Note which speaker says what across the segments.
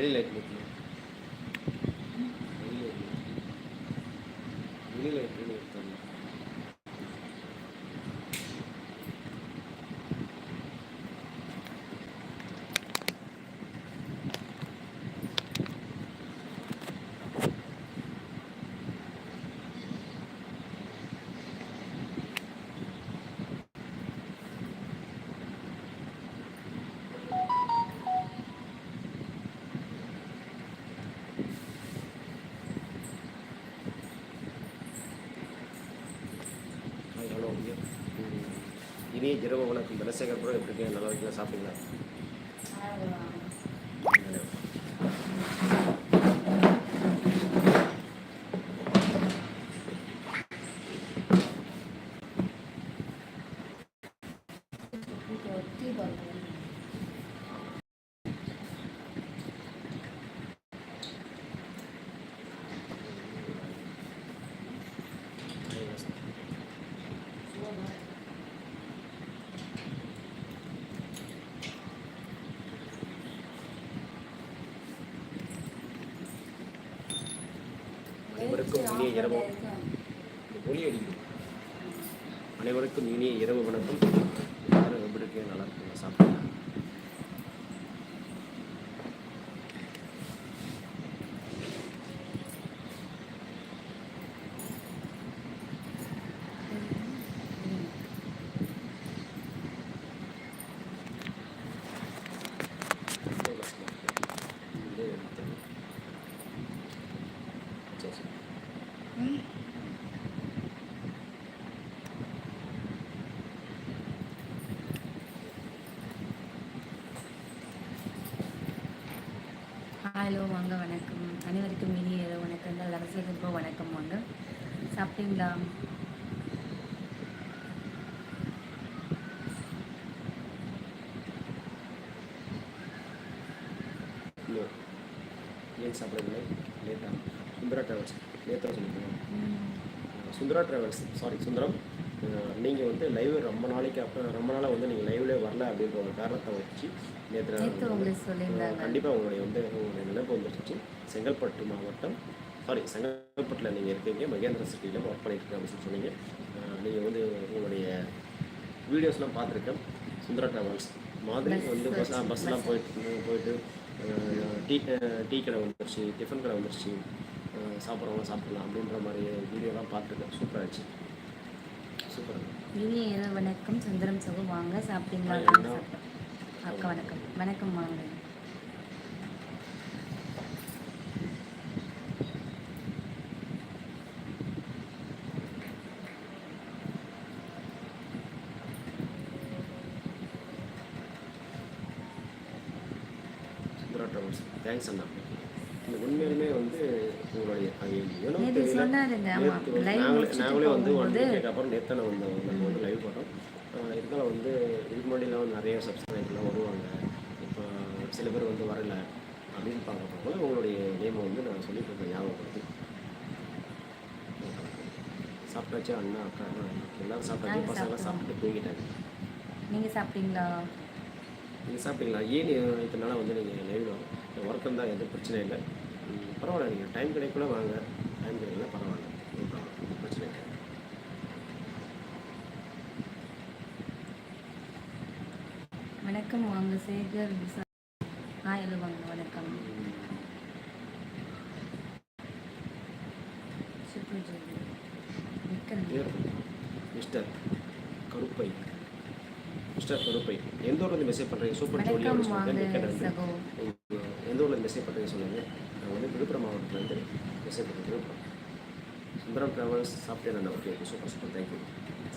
Speaker 1: வெளியில் லைட் போட்டிங்க வெளியில் லைட் வெளியில் லைட் வெளியில் இனிய இரவு வணக்கம் தனசேகர் கூட எப்படி இருக்கீங்க நல்லா இருக்கீங்க சாப்பிட்டீங்களா அனைவருக்கும் இனிய இரவு
Speaker 2: ஒளி அடிக்கும் அனைவருக்கும் இனிய இரவு வணக்கம் எப்படி இருக்கீங்க நல்லா இருக்கும் சாப்பிட்டீங்க ஹலோ வாங்க வணக்கம் அனைவருக்கும் இனிய வணக்கம் தான் லவசத்துக்கு வணக்கம் வாங்க சாப்பிட்டீங்களா
Speaker 1: ஏன் சாப்பிடவில்லை லேட்டாக சுந்தரா ட்ராவல்ஸ் லேட்டாக சொல்லிக்கணும் சுந்தரா ட்ராவல்ஸ் சாரி சுந்தரம் நீங்கள் வந்து லைவ் ரொம்ப நாளைக்கு அப்புறம் ரொம்ப நாளாக வந்து நீங்கள் லைவ்லே வரல அப்படின்ற ஒரு காரணத்தை வச்சு நேற்று கண்டிப்பாக உங்களுடைய வந்து உங்களுடைய நினைப்பு வந்துருச்சு செங்கல்பட்டு மாவட்டம் சாரி செங்கல்பட்டில் நீங்கள் இருக்கீங்க மகேந்திர சிட்டியில் ஒர்க் பண்ணிட்டு அப்படின்னு சொல்லி சொன்னீங்க நீங்கள் வந்து உங்களுடைய வீடியோஸ்லாம் பார்த்துருக்கேன் சுந்தரா ட்ராவல்ஸ் மாதிரி வந்து பஸ் பஸ்லாம் போயிட்டு போயிட்டு டீ டீ கடை வந்துருச்சு டிஃபன் கடை வந்துருச்சு சாப்பிட்றவங்க சாப்பிட்லாம் அப்படின்ற மாதிரி வீடியோலாம் பார்த்துருக்கேன் சூப்பராக இருந்துச்சு
Speaker 2: இனிய வணக்கம் சுந்தரம் சகு வாங்க சாப்பிட்டீங்களா அக்கா வணக்கம் வணக்கம் வாங்க
Speaker 1: தேங்க்ஸ் அண்ணா உண்மையிலுமே வந்து
Speaker 2: நேற்று
Speaker 1: நாங்களே வந்து ஒன் நேற்று நான் வந்து லைவ் போட்டோம் இருந்தாலும் வந்து இதுக்கு வந்து நிறைய சப்ஸ்கிரைப்லாம் வருவாங்க இப்போ சில பேர் வந்து வரல அப்படின்னு பார்க்குறப்போ உங்களுடைய நேமை வந்து நான் சொல்லிட்டு இருக்கேன் ஞாபகப்படுத்தி சாப்பிட்டாச்சு அண்ணா அக்கா எல்லாரும் சாப்பிட்டாச்சு பசங்களாம் சாப்பிட்டு
Speaker 2: தூங்கிட்டாங்க நீங்கள் சாப்பிட்டீங்களா
Speaker 1: நீங்கள் சாப்பிட்டீங்களா ஏன் இத்தனால வந்து நீங்கள் லைவ் ஒர்க் இருந்தால் எதுவும் பிரச்சனை இல்லை பரவாயில்ல நீங்கள் டைம் கிடைக்கல வாங்க டைம் கிடைக்கல பரவாயில்ல பிரச்சனை கிடையாது
Speaker 2: வணக்கம் வாங்க சேகர் ஆ வாங்க வணக்கம்
Speaker 1: மிஸ்டர் கருப்பை மிஸ்டர் கருப்பை எந்த ஊர்லேருந்து மெசேஜ் பண்ணுறீங்க சூப்பர் ஜோலியாக எந்த ஊர்லேருந்து மெசேஜ் பண்ணுறீங்க சொல்லுங்கள் வந்து விழுப்புரம் மாவட்டத்துலேருந்து மெசேஜ் விழுப்புரம் சுந்தரம் ட்ராவல்ஸ் சாப்பிட்டே நான் okay okay super super thank you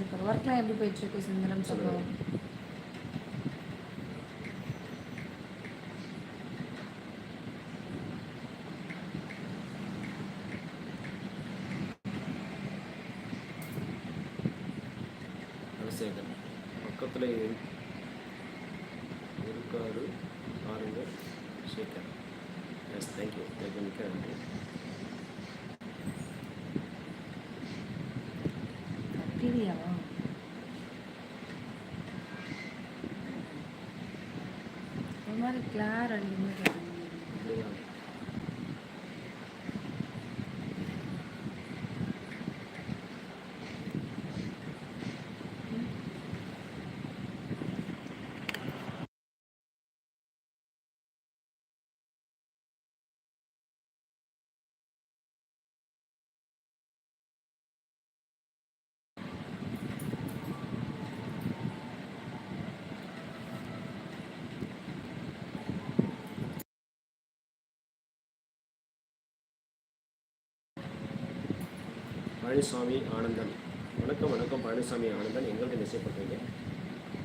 Speaker 2: super ஒர்க்லாம் எப்படி போயிட்டுருக்கு சுந்தரம் சுந்தரம்
Speaker 1: பக்கத்தில் இருக்காரு பாருங்கள் சேகர் எஸ் தேங்க்யூ தேங்க்யூ மிக்க நன்றி
Speaker 2: கத்திரியாவா ஒரு மாதிரி கிளார் அழிஞ்சு
Speaker 1: பழனிசாமி ஆனந்தன் வணக்கம் வணக்கம் பழனிசாமி ஆனந்தன் எங்களுக்கு நிச்சயப்பட்டீங்க பண்ணுறீங்க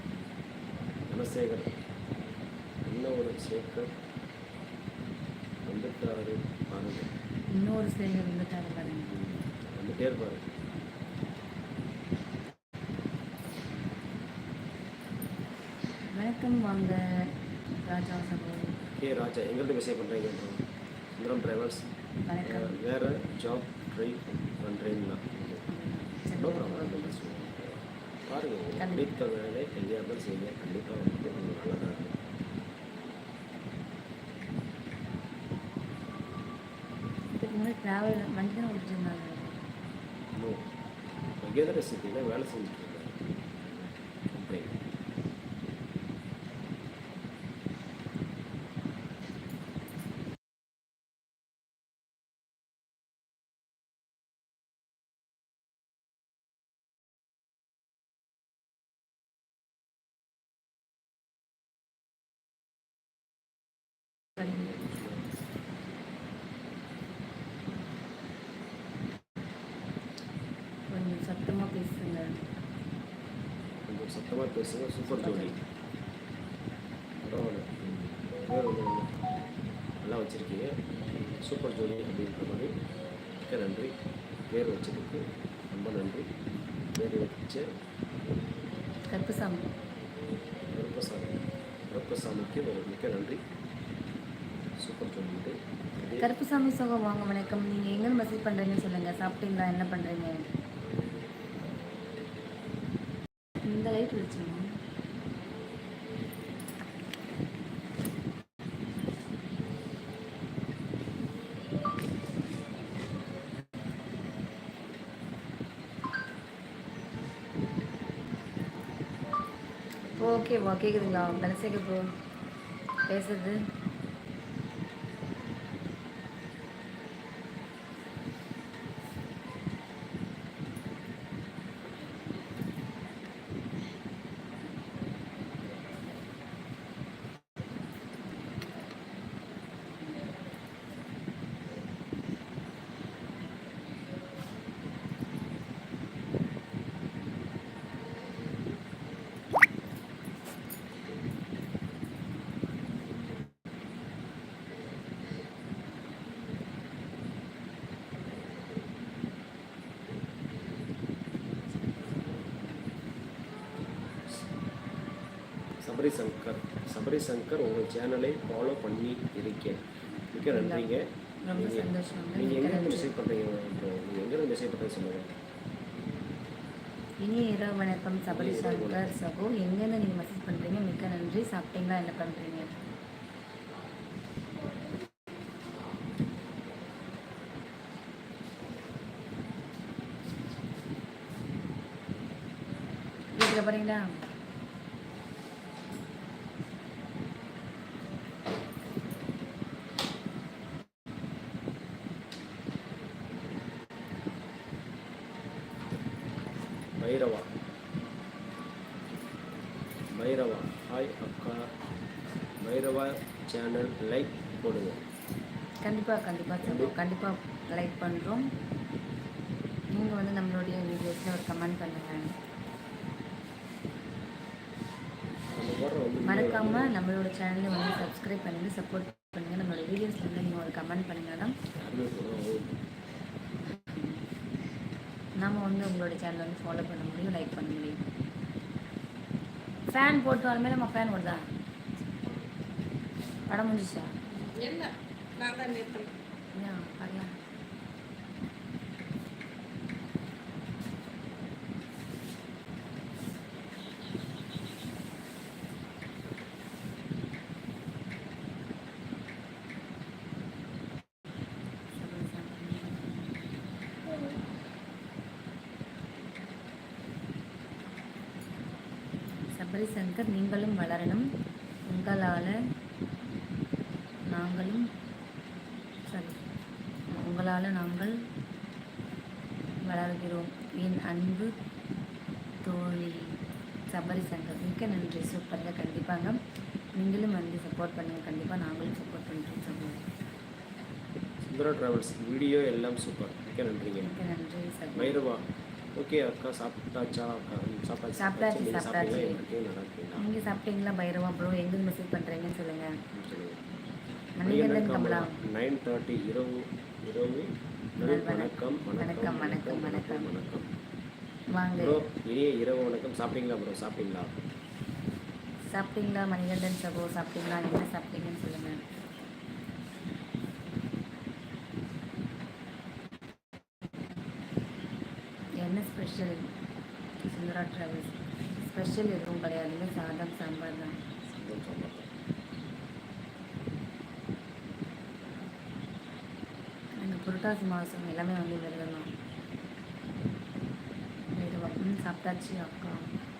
Speaker 1: தனசேகர் இன்னொரு சேகர் வந்துட்டாரு பாருங்க
Speaker 2: இன்னொரு சேகர் வந்துட்டாரு பாருங்க வந்துட்டே இருப்பாரு வணக்கம் வாங்க ராஜா சகோதரி
Speaker 1: கே ராஜா எங்களுக்கு விஷயம் பண்ணுறீங்க சுந்தரம் டிரைவர்ஸ் வேறு ஜாப் ட்ரை பண்ணுறீங்களா பாருங்கள் பிடித்த வேலை தெரியாமல் செய்ய கண்டிப்பாக கொஞ்சம்
Speaker 2: நல்லதாக இருக்கும் ட்ராவல் வண்டி தான் ஓடிட்டு இருந்தாங்க
Speaker 1: மகேந்திர சிட்டியில் வேலை செஞ்சுட்டு
Speaker 2: கொஞ்சம் சத்தமாக பேசுங்க
Speaker 1: கொஞ்சம் சத்தமாக பேசுங்க சூப்பர் ஜோடி பரவாயில்ல நல்லா வச்சுருக்கீங்க சூப்பர் ஜோடி அப்படின்ற மாதிரி மிக்க நன்றி பேர் வச்சதுக்கு ரொம்ப நன்றி பேர் வச்ச கருப்பசாமி கருப்பசாமி கருப்பசாமிக்கு மிக்க நன்றி வச்சுருக்கோம்
Speaker 2: சொல்லிட்டு கருப்புசாமி சோகம் வாங்க வணக்கம் நீங்கள் எங்கே மெசேஜ் பண்ணுறீங்கன்னு சொல்லுங்கள் சாப்பிட்டீங்களா என்ன பண்ணுறீங்க இந்த லைட் வச்சுருங்க ஓகேவா கேட்குதுங்களா தனசேகர் ப்ரோ பேசுறது
Speaker 1: சபரி சங்கர் சபரி சங்கர் உங்கள் சேனலை ஃபாலோ பண்ணி இருக்கேன் மிக
Speaker 2: நன்றிங்க நீங்கள் நீங்கள்
Speaker 1: எங்கேருந்து மெசேஜ் பண்ணுறீங்க நீங்கள் எங்கேருந்து மெசேஜ் பண்ணுறீங்க சொல்லுங்கள்
Speaker 2: இனி இரவு வணக்கம் சபரி சங்கர் சபு எங்கேருந்து நீங்கள் மெசேஜ் பண்ணுறீங்க மிக்க நன்றி சாப்பிட்டீங்களா என்ன பண்ணுறீங்க பாருங்களா
Speaker 1: பைரவா பைரவா ஹாய் அக்கா பைரவா சேனல் லைக் போடுங்க
Speaker 2: கண்டிப்பாக கண்டிப்பாக சொல்லுவோம் கண்டிப்பாக லைக் பண்ணுறோம் நீங்கள் வந்து நம்மளுடைய வீடியோஸில் ஒரு கமெண்ட் பண்ணுங்கள் மறக்காமல் நம்மளோட சேனலை வந்து சப்ஸ்கிரைப் பண்ணுங்கள் சப்போர்ட் பண்ணுங்கள் நம்மளோட வீடியோஸ் வந்து நீங்கள் ஒரு கமெண்ட் பண்ணுங்கள் தான் நம்ம வந்து உங்களோட சேனல் வந்து ஃபாலோ பண்ண முடியும் லைக் பண்ண முடியும் ஃபேன் போட்டு வரமே நம்ம ஃபேன் ஓடுதா படம் முடிஞ்சிச்சா
Speaker 3: என்ன நான் தான் பார்க்கலாம்
Speaker 2: நன்றி சங்கர் நீங்களும் வளரணும் உங்களால் நாங்களும் சாரி உங்களால் நாங்கள் வளர்கிறோம் என் அன்பு தோழி சபரி சங்கர் மிக்க நன்றி சூப்பராக கண்டிப்பாங்க நீங்களும் வந்து சப்போர்ட் பண்ணுங்கள் கண்டிப்பாக நாங்களும் சப்போர்ட் பண்ணுறோம் சபரி
Speaker 1: சுந்தரா ட்ராவல்ஸ் வீடியோ எல்லாம் சூப்பர் மிக்க நன்றிங்க மிக்க நன்றி சார் ஓகே அக்கா சாப்பிட்டாச்சா அக்கா
Speaker 2: சாப்பாடு சாப்பிட்டாச்சு சாப்பிட்டாச்சு நீங்கள் சாப்பிட்டீங்களா பைரவா அப்புறம் எங்கே மெசேஜ் பண்ணுறீங்கன்னு சொல்லுங்கள்
Speaker 1: நைன் தேர்ட்டி இரவு இரவு வணக்கம் வணக்கம் வணக்கம் வணக்கம் வணக்கம் வாங்க ப்ரோ இனிய இரவு வணக்கம் சாப்பிட்டீங்களா ப்ரோ சாப்பிட்டீங்களா
Speaker 2: சாப்பிட்டீங்களா மணிகண்டன் சகோ சாப்பிட்டீங்களா என்ன சாப்பிட்டீங்கன்னு சொல்லுங்கள் ஸ்பெஷல் சுந்தரா ட்ராவல்ஸ் ஸ்பெஷல் எதுவும் கிடையாதுங்க சாதம் சாம்பார் தான் எங்கள் புரட்டாசி மாதம் எல்லாமே வந்து விரதம் சாப்பிட்டாச்சு அக்கா